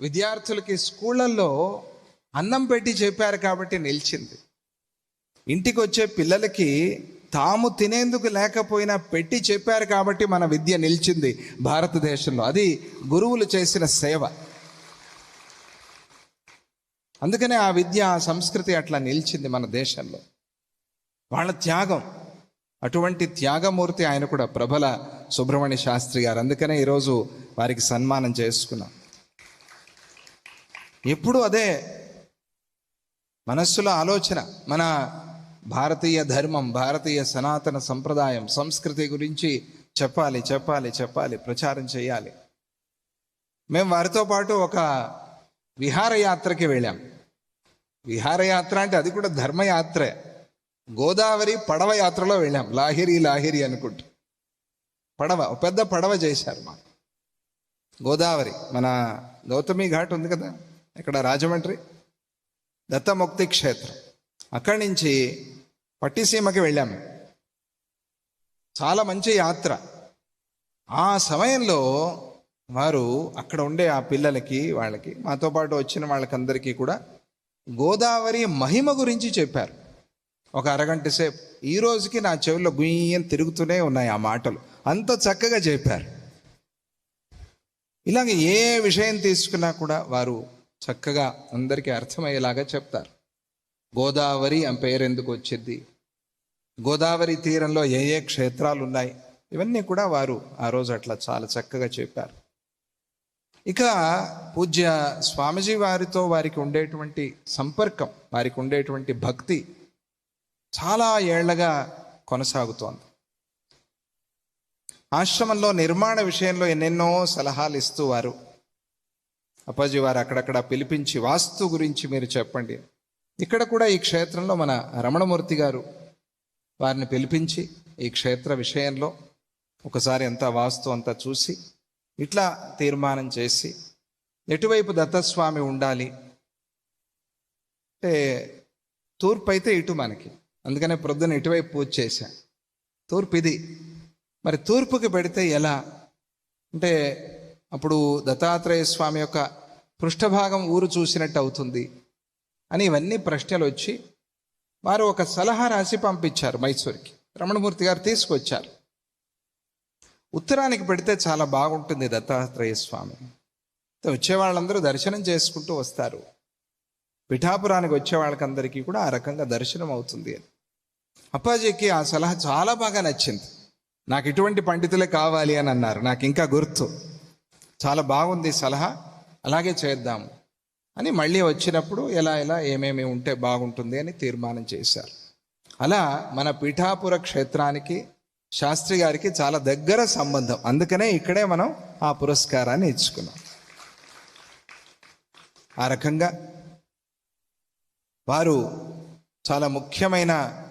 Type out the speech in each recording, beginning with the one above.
విద్యార్థులకి స్కూళ్ళల్లో అన్నం పెట్టి చెప్పారు కాబట్టి నిలిచింది. ఇంటికి వచ్చే పిల్లలకి తాము తినేందుకు లేకపోయినా పెట్టి చెప్పారు కాబట్టి మన విద్య నిలిచింది భారతదేశంలో. అది గురువులు చేసిన సేవ. అందుకనే ఆ విద్య ఆ సంస్కృతి అట్లా నిలిచింది మన దేశంలో. వాళ్ళ త్యాగం అటువంటి త్యాగమూర్తి ఆయన కూడా ప్రబల సుబ్రహ్మణ్య శాస్త్రి గారు. అందుకనే ఈరోజు వారికి సన్మానం చేసుకున్నాం. ఎప్పుడు అదే మనస్సులో ఆలోచన. మన భారతీయ ధర్మం భారతీయ సనాతన సంప్రదాయం సంస్కృతి గురించి చెప్పాలి చెప్పాలి చెప్పాలి ప్రచారం చేయాలి. మేము వారితో పాటు ఒక విహారయాత్రకి వెళ్ళాం. విహారయాత్ర అంటే అది కూడా ధర్మయాత్రే. గోదావరి పడవ యాత్రలో వెళ్ళాం. లాహిరి లాహిరి అనుకుంటూ. పడవ ఒక పెద్ద పడవ చేశారు మాకు. గోదావరి మన గౌతమి ఘాట్ ఉంది కదా? ఇక్కడ రాజమండ్రి? దత్తముక్తి క్షేత్రం. అక్కడి నుంచి పట్టిసీమకి వెళ్ళాము చాలా మంచి యాత్ర. ఆ సమయంలో వారు అక్కడ ఉండే ఆ పిల్లలకి వాళ్ళకి మాతో పాటు వచ్చిన వాళ్ళకందరికీ కూడా గోదావరి మహిమ గురించి చెప్పారు. ఒక అరగంట సేపు. ఈ రోజుకి నా చెవిలో గుయ్యం తిరుగుతూనే ఉన్నాయి ఆ మాటలు. అంత చక్కగా చెప్పారు. ఇలాగ ఏ విషయం తీసుకున్నా కూడా వారు చక్కగా అందరికీ అర్థమయ్యేలాగా చెప్తారు. గోదావరి ఆ పేరు ఎందుకు వచ్చింది? గోదావరి తీరంలో ఏ ఏ క్షేత్రాలు ఉన్నాయి ఇవన్నీ కూడా వారు ఆ రోజు అట్లా చాలా చక్కగా చెప్పారు. ఇక పూజ్య స్వామిజీ వారితో వారికి ఉండేటువంటి సంపర్కం వారికి ఉండేటువంటి భక్తి చాలా ఏళ్ళగా కొనసాగుతోంది. ఆశ్రమంలో నిర్మాణ విషయంలో ఎన్నెన్నో సలహాలు ఇస్తూ వారు అప్పాజీ వారు అక్కడక్కడ పిలిపించి వాస్తు గురించి మీరు చెప్పండి. ఇక్కడ కూడా ఈ క్షేత్రంలో మన రమణమూర్తి గారు వారిని పిలిపించి ఈ క్షేత్ర విషయంలో ఒకసారి అంతా వాస్తు అంతా చూసి ఇట్లా తీర్మానం చేసి ఎటువైపు దత్తస్వామి ఉండాలి అంటే తూర్పు అయితే ఇటు మనకి. అందుకనే ప్రొద్దున ఇటువైపు పూజ చేశా. తూర్పు ఇది. మరి తూర్పుకి పెడితే ఎలా? అంటే అప్పుడు దత్తాత్రేయ స్వామి యొక్క పృష్ఠభాగం ఊరు చూసినట్టు అవుతుంది అని ఇవన్నీ ప్రశ్నలు వచ్చి వారు ఒక సలహా రాసి పంపించారు మైసూర్కి. రమణమూర్తి గారు తీసుకొచ్చారు. ఉత్తరానికి పెడితే చాలా బాగుంటుంది దత్తాత్రేయ స్వామి. వచ్చే వాళ్ళందరూ దర్శనం చేసుకుంటూ వస్తారు. పిఠాపురానికి వచ్చే వాళ్ళకందరికీ కూడా ఆ రకంగా దర్శనం అవుతుంది అని. అప్పాజీకి ఆ సలహా చాలా బాగా నచ్చింది. నాకు ఇటువంటి పండితులే కావాలి అని అన్నారు. నాకు ఇంకా గుర్తు. చాలా బాగుంది సలహా అలాగే చేద్దాం అని మళ్ళీ వచ్చినప్పుడు ఎలా ఎలా ఏమేమి ఉంటే బాగుంటుంది అని తీర్మానం చేశారు. అలా మన పీఠాపుర క్షేత్రానికి శాస్త్రి గారికి చాలా దగ్గర సంబంధం. అందుకనే ఇక్కడే మనం ఆ పురస్కారాన్ని ఇచ్చుకున్నాం. ఆ రకంగా వారు చాలా ముఖ్యమైన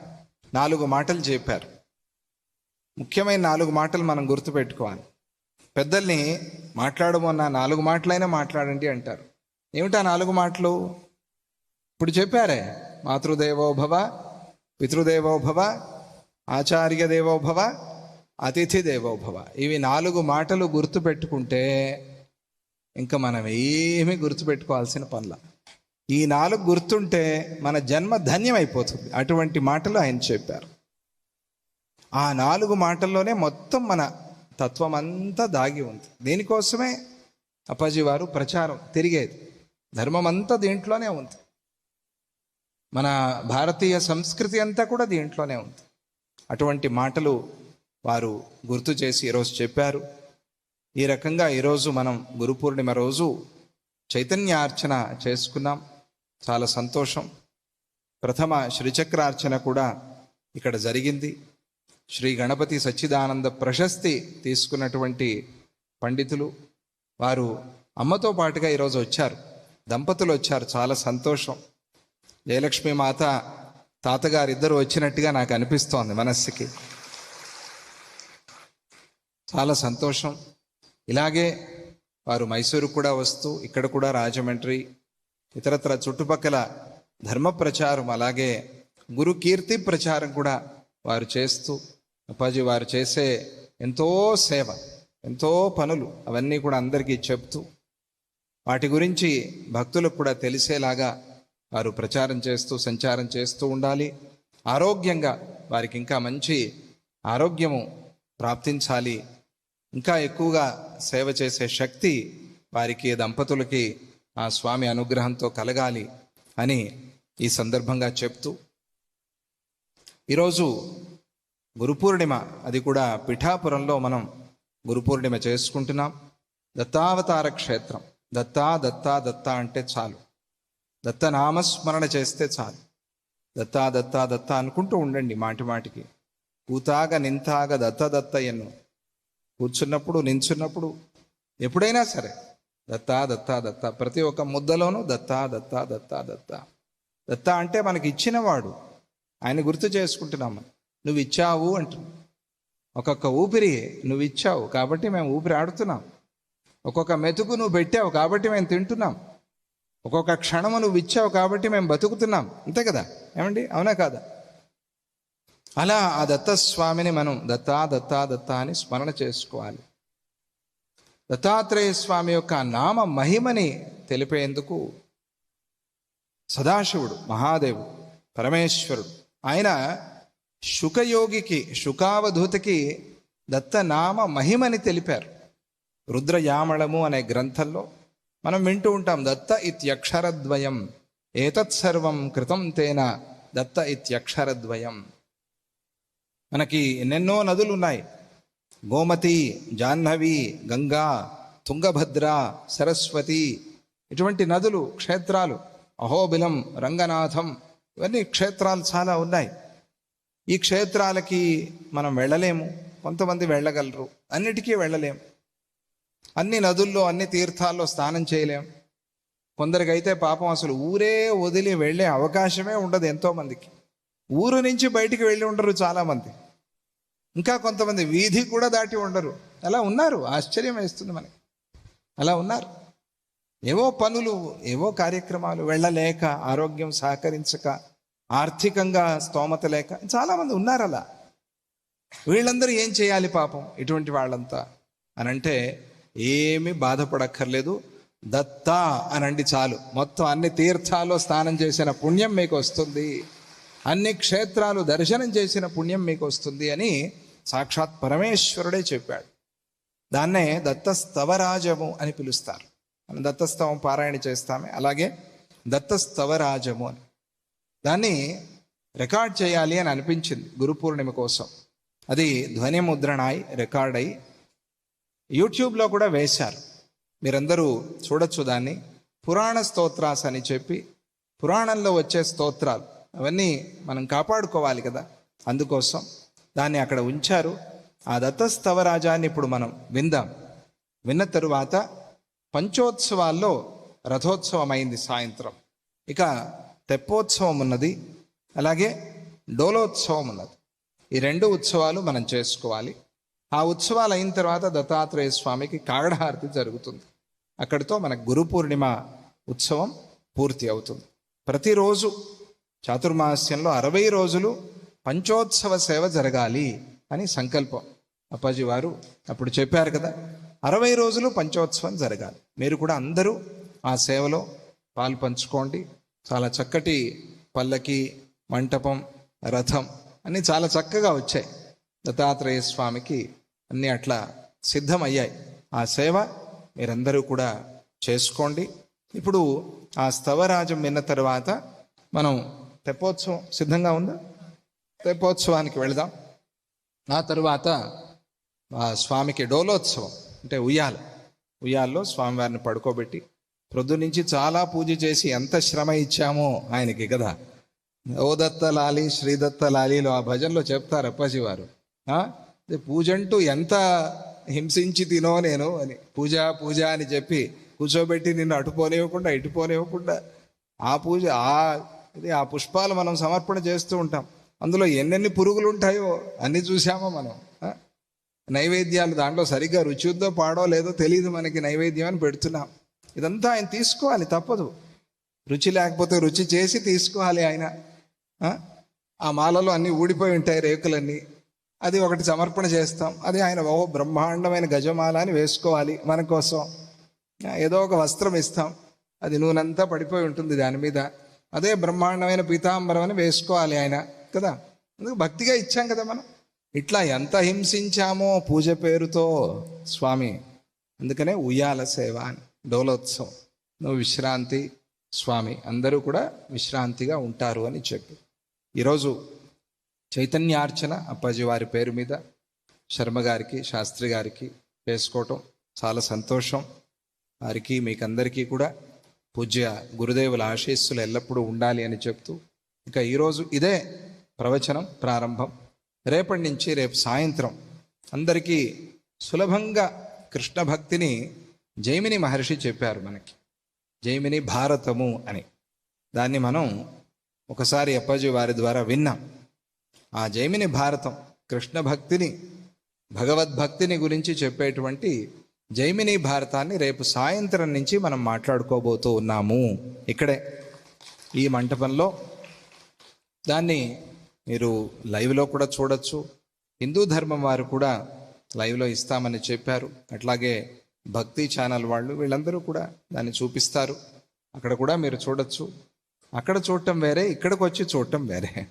నాలుగు మాటలు చెప్పారు. ముఖ్యమైన నాలుగు మాటలు మనం గుర్తుపెట్టుకోవాలి. పెద్దల్ని మాట్లాడమన్న నాలుగు మాటలైనా మాట్లాడండి అంటారు. ఏమిటా నాలుగు మాటలు? ఇప్పుడు చెప్పారే మాతృదేవోభవ పితృదేవోభవ ఆచార్య దేవోభవ అతిథి దేవోభవ ఇవి నాలుగు మాటలు గుర్తుపెట్టుకుంటే ఇంకా మనం ఏమీ గుర్తుపెట్టుకోవాల్సిన పనుల. ఈ నాలుగు గుర్తుంటే మన జన్మ ధన్యమైపోతుంది. అటువంటి మాటలు ఆయన చెప్పారు. ఆ నాలుగు మాటల్లోనే మొత్తం మన తత్వం అంతా దాగి ఉంది. దీనికోసమే? అప్పాజీ వారు ప్రచారం తిరిగేది. ధర్మం అంతా దీంట్లోనే ఉంది. మన భారతీయ సంస్కృతి అంతా కూడా దీంట్లోనే ఉంది. అటువంటి మాటలు వారు గుర్తు చేసి ఈరోజు చెప్పారు. ఈ రకంగా ఈరోజు మనం గురు పూర్ణిమ రోజు చైతన్యార్చన చేసుకున్నాం. చాలా సంతోషం. ప్రథమ శ్రీచక్రార్చన కూడా ఇక్కడ జరిగింది. శ్రీ గణపతి సచ్చిదానంద ప్రశస్తి తీసుకున్నటువంటి పండితులు వారు అమ్మతో పాటుగా ఈరోజు వచ్చారు. దంపతులు వచ్చారు. చాలా సంతోషం. జయలక్ష్మి మాత తాతగారు ఇద్దరు వచ్చినట్టుగా నాకు అనిపిస్తోంది మనస్సుకి. చాలా సంతోషం. ఇలాగే వారు మైసూరు కూడా వస్తూ ఇక్కడ కూడా రాజమండ్రి ఇతరత్ర చుట్టుపక్కల ధర్మ ప్రచారం అలాగే గురు కీర్తి ప్రచారం కూడా వారు చేస్తూ అప్పాజీ వారు చేసే ఎంతో సేవ ఎంతో పనులు అవన్నీ కూడా అందరికీ చెప్తూ వాటి గురించి భక్తులకు కూడా తెలిసేలాగా వారు ప్రచారం చేస్తూ సంచారం చేస్తూ ఉండాలి. ఆరోగ్యంగా వారికి ఇంకా మంచి ఆరోగ్యము ప్రాప్తించాలి. ఇంకా ఎక్కువగా సేవ చేసే శక్తి వారికి దంపతులకి ఆ స్వామి అనుగ్రహంతో కలగాలి అని ఈ సందర్భంగా చెప్తూ ఈరోజు గురుపూర్ణిమ అది కూడా పిఠాపురంలో మనం గురుపూర్ణిమ చేసుకుంటున్నాం. దత్తావతార క్షేత్రం. దత్తా దత్తా దత్తా అంటే చాలు. దత్త నామస్మరణ చేస్తే చాలు. దత్తా దత్తా దత్త అనుకుంటూ ఉండండి మాటి మాటికి. కూతాగ నింతాగ దత్త దత్త ఎన్ను. కూర్చున్నప్పుడు నించున్నప్పుడు ఎప్పుడైనా సరే. దత్తా దత్తా దత్త. ప్రతి ఒక్క ముద్దలోనూ దత్తా దత్తా దత్తా దత్త. దత్త అంటే మనకి ఇచ్చినవాడు ఆయన గుర్తు చేసుకుంటున్నాము నువ్వు ఇచ్చావు అంటున్నావు ఒక్కొక్క ఊపిరి నువ్వు ఇచ్చావు కాబట్టి మేము ఊపిరి ఆడుతున్నాం. ఒక్కొక్క మెతుకు నువ్వు పెట్టావు కాబట్టి మేము తింటున్నాం. ఒక్కొక్క క్షణము నువ్వు ఇచ్చావు కాబట్టి మేము బతుకుతున్నాం. అంతే కదా? ఏమండి? అవునా కాదా? అలా ఆ దత్తస్వామిని మనం దత్తా దత్తా దత్తా అని స్మరణ చేసుకోవాలి. దత్తాత్రేయ స్వామి యొక్క నామ మహిమని తెలిపేందుకు సదాశివుడు మహాదేవుడు పరమేశ్వరుడు ఆయన శుకయోగికి శుకావధూతికి దత్తనామ మహిమని తెలిపారు. రుద్రయామళము అనే గ్రంథంలో మనం వింటూ ఉంటాం దత్త ఇత్యక్షరద్వయం ఏతత్ సర్వం కృతం తేన దత్త ఇత్యక్షరద్వయం. మనకి ఎన్నెన్నో నదులు ఉన్నాయి గోమతి జాహ్నవి గంగా తుంగభద్ర సరస్వతి ఇటువంటి నదులు క్షేత్రాలు అహోబిలం రంగనాథం ఇవన్నీ క్షేత్రాలు చాలా ఉన్నాయి. ఈ క్షేత్రాలకి మనం వెళ్ళలేము. కొంతమంది వెళ్ళగలరు. అన్నిటికీ వెళ్ళలేము. అన్ని నదుల్లో అన్ని తీర్థాల్లో స్నానం చేయలేం. కొందరికైతే పాపం అసలు ఊరే వదిలి వెళ్ళే అవకాశమే ఉండదు ఎంతోమందికి. ఊరు నుంచి బయటికి వెళ్ళి ఉండరు చాలామంది. ఇంకా కొంతమంది వీధి కూడా దాటి ఉండరు. అలా ఉన్నారు. ఆశ్చర్యం వేస్తుంది మనకి. అలా ఉన్నారు. ఏవో పనులు ఏవో కార్యక్రమాలు వెళ్ళలేక ఆరోగ్యం సహకరించక ఆర్థికంగా స్తోమత లేక చాలామంది ఉన్నారు అలా వీళ్ళందరూ ఏం చేయాలి పాపం? ఇటువంటి వాళ్ళంతా. అనంటే ఏమి బాధపడక్కర్లేదు. దత్తా అనండి చాలు. మొత్తం అన్ని తీర్థాల్లో స్నానం చేసిన పుణ్యం మీకు వస్తుంది. అన్ని క్షేత్రాలు దర్శనం చేసిన పుణ్యం మీకు వస్తుంది అని సాక్షాత్ పరమేశ్వరుడే చెప్పాడు. దాన్నే దత్తస్తవరాజము అని పిలుస్తారు. మనం దత్తస్తవం పారాయణ చేస్తామే. అలాగే దత్తస్తవరాజము అని. దాన్ని రికార్డ్ చేయాలి అని అనిపించింది గురు పూర్ణిమ కోసం. అది ధ్వని ముద్రణాయి రికార్డ్ అయి యూట్యూబ్లో కూడా వేశారు. మీరందరూ చూడొచ్చు దాన్ని. పురాణ స్తోత్రాస్ అని చెప్పి పురాణంలో వచ్చే స్తోత్రాలు అవన్నీ మనం కాపాడుకోవాలి కదా. అందుకోసం దాన్ని అక్కడ ఉంచారు. ఆ దత్తస్తవరాజాన్ని ఇప్పుడు మనం విందాం. విన్న తరువాత పంచోత్సవాల్లో రథోత్సవం అయింది సాయంత్రం. ఇక తెప్పోత్సవం ఉన్నది అలాగే డోలోత్సవం ఉన్నది. ఈ రెండు ఉత్సవాలు మనం చేసుకోవాలి. ఆ ఉత్సవాలు అయిన తర్వాత దత్తాత్రేయ స్వామికి కాగడహారతి జరుగుతుంది. అక్కడితో మన గురు పూర్ణిమ ఉత్సవం పూర్తి అవుతుంది. ప్రతిరోజు చాతుర్మాస్యంలో అరవై రోజులు పంచోత్సవ సేవ జరగాలి అని సంకల్పం. అప్పాజీ వారు అప్పుడు చెప్పారు కదా అరవై రోజులు పంచోత్సవం జరగాలి. మీరు కూడా అందరూ ఆ సేవలో పాలు పంచుకోండి చాలా చక్కటి పల్లకి మంటపం రథం అన్నీ చాలా చక్కగా వచ్చాయి. దత్తాత్రేయ స్వామికి అన్నీ అట్లా సిద్ధమయ్యాయి. ఆ సేవ మీరందరూ కూడా చేసుకోండి. ఇప్పుడు ఆ స్తవరాజం విన్న తర్వాత మనం తెప్పోత్సవం సిద్ధంగా ఉందా? తెప్పోత్సవానికి వెళదాం. ఆ తరువాత ఆ స్వామికి డోలోత్సవం అంటే ఉయ్యాల. ఉయ్యాల్లో స్వామివారిని పడుకోబెట్టి ప్రొద్దు నుంచి చాలా పూజ చేసి ఎంత శ్రమ ఇచ్చామో ఆయనకి కదా. ఓ లాలి శ్రీదత్త లాలిలో ఆ భజనలో చెప్తారు అప్పాజీ వారు. పూజ అంటూ ఎంత హింసించి తినో నేను అని పూజ పూజ అని చెప్పి కూర్చోబెట్టి నిన్ను అటుపోనివ్వకుండా ఇటుపోనివ్వకుండా ఆ పూజ ఆ ఇది ఆ పుష్పాలు మనం సమర్పణ చేస్తూ ఉంటాం. అందులో ఎన్నెన్ని పురుగులు ఉంటాయో అన్ని చూసామో మనం. నైవేద్యాలు దాంట్లో సరిగ్గా రుచి ఉందో పాడో లేదో తెలియదు మనకి నైవేద్యం అని పెడుతున్నాం. ఇదంతా ఆయన తీసుకోవాలి తప్పదు. రుచి లేకపోతే రుచి చేసి తీసుకోవాలి ఆయన. ఆ? మాలలో అన్నీ ఊడిపోయి ఉంటాయి రేకులన్నీ. అది ఒకటి సమర్పణ చేస్తాం. అది ఆయన ఓ బ్రహ్మాండమైన గజమాల అని వేసుకోవాలి మన కోసం. ఏదో ఒక వస్త్రం ఇస్తాం. అది నూనెంతా పడిపోయి ఉంటుంది దాని మీద. అదే బ్రహ్మాండమైన పీతాంబరం అని వేసుకోవాలి ఆయన కదా? అందుకు భక్తిగా ఇచ్చాం కదా మనం. ఇట్లా ఎంత హింసించామో పూజ పేరుతో స్వామి. అందుకనే ఉయ్యాల సేవ అని. డోలోత్సవం. నువ్వు విశ్రాంతి స్వామి. అందరూ కూడా విశ్రాంతిగా ఉంటారు అని చెప్పి. ఈరోజు చైతన్యార్చన అప్పాజీ వారి పేరు మీద శర్మ గారికి శాస్త్రి గారికి వేసుకోవటం చాలా సంతోషం. వారికి మీకందరికీ కూడా పూజ్య గురుదేవుల ఆశీస్సులు ఎల్లప్పుడూ ఉండాలి అని చెప్తూ. ఇక ఈరోజు ఇదే ప్రవచనం ప్రారంభం. రేపటి నుంచి రేపు సాయంత్రం అందరికీ సులభంగా కృష్ణ భక్తిని జైమిని మహర్షి చెప్పారు మనకి. జైమిని భారతము అని. దాన్ని మనం ఒకసారి అప్పాజీ వారి ద్వారా విన్నాం. ఆ జైమిని భారతం కృష్ణ భక్తిని భగవద్భక్తిని గురించి చెప్పేటువంటి జైమిని భారతాన్ని రేపు సాయంత్రం నుంచి మనం మాట్లాడుకోబోతూ ఉన్నాము. ఇక్కడే ఈ మంటపంలో. దాన్ని మీరు లైవ్లో కూడా చూడొచ్చు. హిందూ ధర్మం వారు కూడా లైవ్లో ఇస్తామని చెప్పారు. అట్లాగే భక్తి ఛానల్ వాళ్ళు వీళ్ళందరూ కూడా దాన్ని చూపిస్తారు. అక్కడ కూడా మీరు చూడొచ్చు. అక్కడ చూడటం వేరే ఇక్కడికి వచ్చి చూడటం వేరే.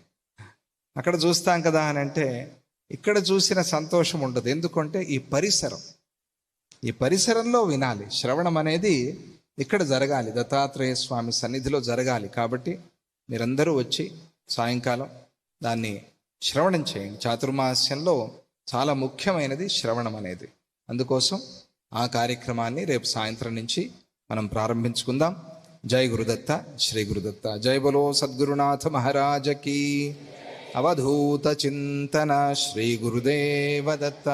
అక్కడ చూస్తాం కదా అని అంటే ఇక్కడ చూసిన సంతోషం ఉండదు. ఎందుకంటే ఈ పరిసరం ఈ పరిసరంలో వినాలి. శ్రవణం అనేది ఇక్కడ జరగాలి. దత్తాత్రేయ స్వామి సన్నిధిలో జరగాలి. కాబట్టి మీరందరూ వచ్చి సాయంకాలం దాన్ని శ్రవణం చేయండి. చాతుర్మాస్యంలో చాలా ముఖ్యమైనది శ్రవణం అనేది. అందుకోసం ఆ కార్యక్రమాన్ని రేపు సాయంత్రం నుంచి మనం ప్రారంభించుకుందాం. జై గురుదత్త శ్రీ గురుదత్త. జై బలో సద్గురునాథ మహారాజకి అవధూత చింతన శ్రీ గురుదేవ దత్త